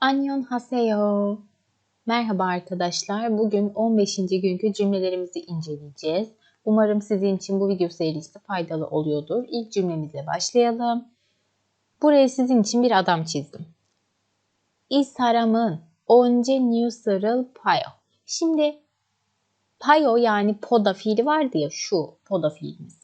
Annyeong haseyo. Merhaba arkadaşlar. Bugün 15. günkü cümlelerimizi inceleyeceğiz. Umarım sizin için bu video serisi faydalı oluyordur. İlk cümlemizle başlayalım. Buraya sizin için bir adam çizdim. 이 사람은 언제 뉴스를 봐요? Şimdi payo yani poda fiili vardı ya şu poda fiilimiz.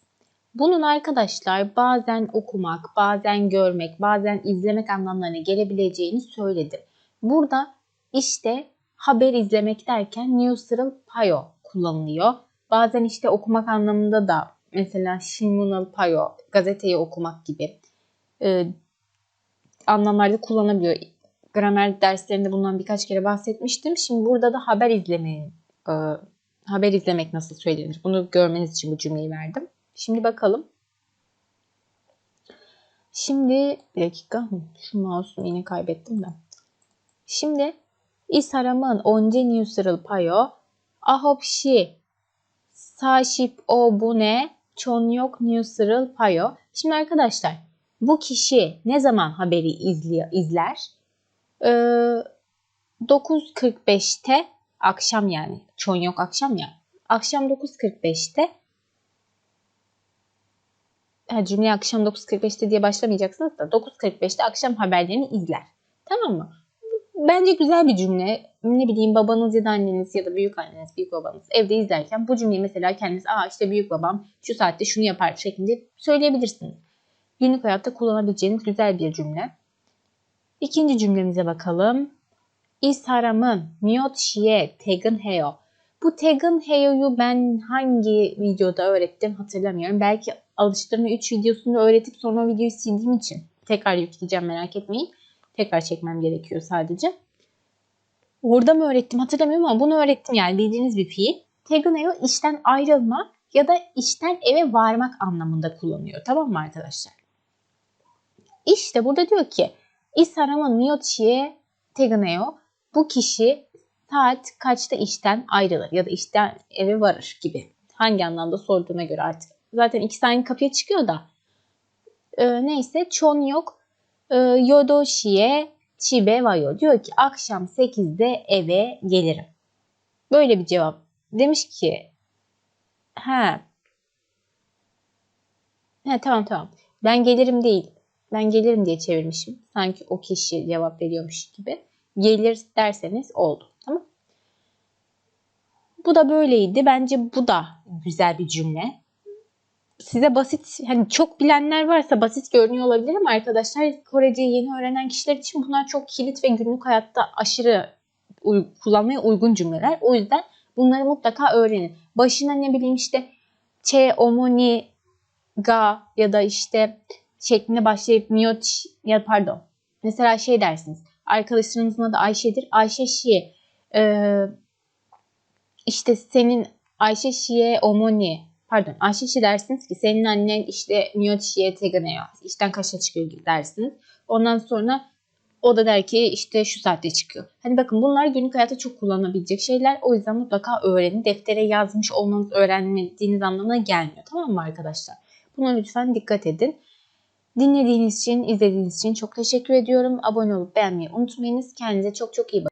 Bunun arkadaşlar bazen okumak, bazen görmek, bazen izlemek anlamlarına gelebileceğini söyledim. Burada işte haber izlemek derken neutral payo kullanılıyor. Bazen işte okumak anlamında da mesela shinmunal payo, gazeteyi okumak gibi e, anlamlarda kullanabiliyor. Gramer derslerinde bundan birkaç kere bahsetmiştim. Şimdi burada da haber izlemeyin, e, haber izlemek nasıl söylenir? Bunu görmeniz için bu cümleyi verdim. Şimdi bakalım. Şimdi bir dakika. Şu mouse'umu yine kaybettim de. Şimdi 이 사람은 언제 뉴스를 봐요? 9시 45분에 저녁 뉴스를 봐요. Şimdi arkadaşlar bu kişi ne zaman haberi izliyor, izler? Ee, 9.45'te akşam yani. Çonyok akşam ya. Akşam 9.45'te ha, cümleye akşam 9.45'te diye başlamayacaksınız da 9.45'te akşam haberlerini izler. Tamam mı? Bence güzel bir cümle. Ne bileyim babanız ya da anneniz ya da büyük anneniz, büyük babanız evde izlerken bu cümleyi mesela kendiniz aa işte büyük babam şu saatte şunu yapar şeklinde söyleyebilirsiniz. Günlük hayatta kullanabileceğiniz güzel bir cümle. İkinci cümlemize bakalım. 이 사람은 몇 시에 퇴근해요? Bu Tegan Heyo'yu ben hangi videoda öğrettim hatırlamıyorum. Belki alıştırma 3 videosunu öğretip sonra o videoyu sildiğim için tekrar yükleyeceğim merak etmeyin. Tekrar çekmem gerekiyor sadece. Orada mı öğrettim hatırlamıyorum ama bunu öğrettim yani bildiğiniz bir fiil. Tegan Heyo işten ayrılma ya da işten eve varmak anlamında kullanıyor. Tamam mı arkadaşlar? İşte burada diyor ki İsarama Miyochi'ye Teganeo bu kişi saat kaçta işten ayrılır ya da işten eve varır gibi. Hangi anlamda sorduğuna göre artık. Zaten iki tane kapıya çıkıyor da. Ee, neyse çon yok. Ee, yodoşiye çibe vayo. Diyor ki akşam 8'de eve gelirim. Böyle bir cevap. Demiş ki ha He tamam tamam. Ben gelirim değil. Ben gelirim diye çevirmişim. Sanki o kişi cevap veriyormuş gibi. Gelir derseniz oldu. Bu da böyleydi. Bence bu da güzel bir cümle. Size basit, hani çok bilenler varsa basit görünüyor olabilir ama arkadaşlar Korece'yi yeni öğrenen kişiler için bunlar çok kilit ve günlük hayatta aşırı uy- kullanmaya uygun cümleler. O yüzden bunları mutlaka öğrenin. Başına ne bileyim işte çe, omoni, ga ya da işte şeklinde başlayıp miyot ya pardon. Mesela şey dersiniz. Arkadaşınızın adı Ayşe'dir. Ayşe Şiye. Ee, işte senin Ayşe Şiye omoni. Pardon Ayşe Şi dersiniz ki senin annen işte miyot Şiye teganeo. İşten kaçta çıkıyor dersiniz. Ondan sonra o da der ki işte şu saatte çıkıyor. Hani bakın bunlar günlük hayatta çok kullanabilecek şeyler. O yüzden mutlaka öğrenin. Deftere yazmış olmanız öğrenmediğiniz anlamına gelmiyor. Tamam mı arkadaşlar? Buna lütfen dikkat edin. Dinlediğiniz için, izlediğiniz için çok teşekkür ediyorum. Abone olup beğenmeyi unutmayınız. Kendinize çok çok iyi bakın.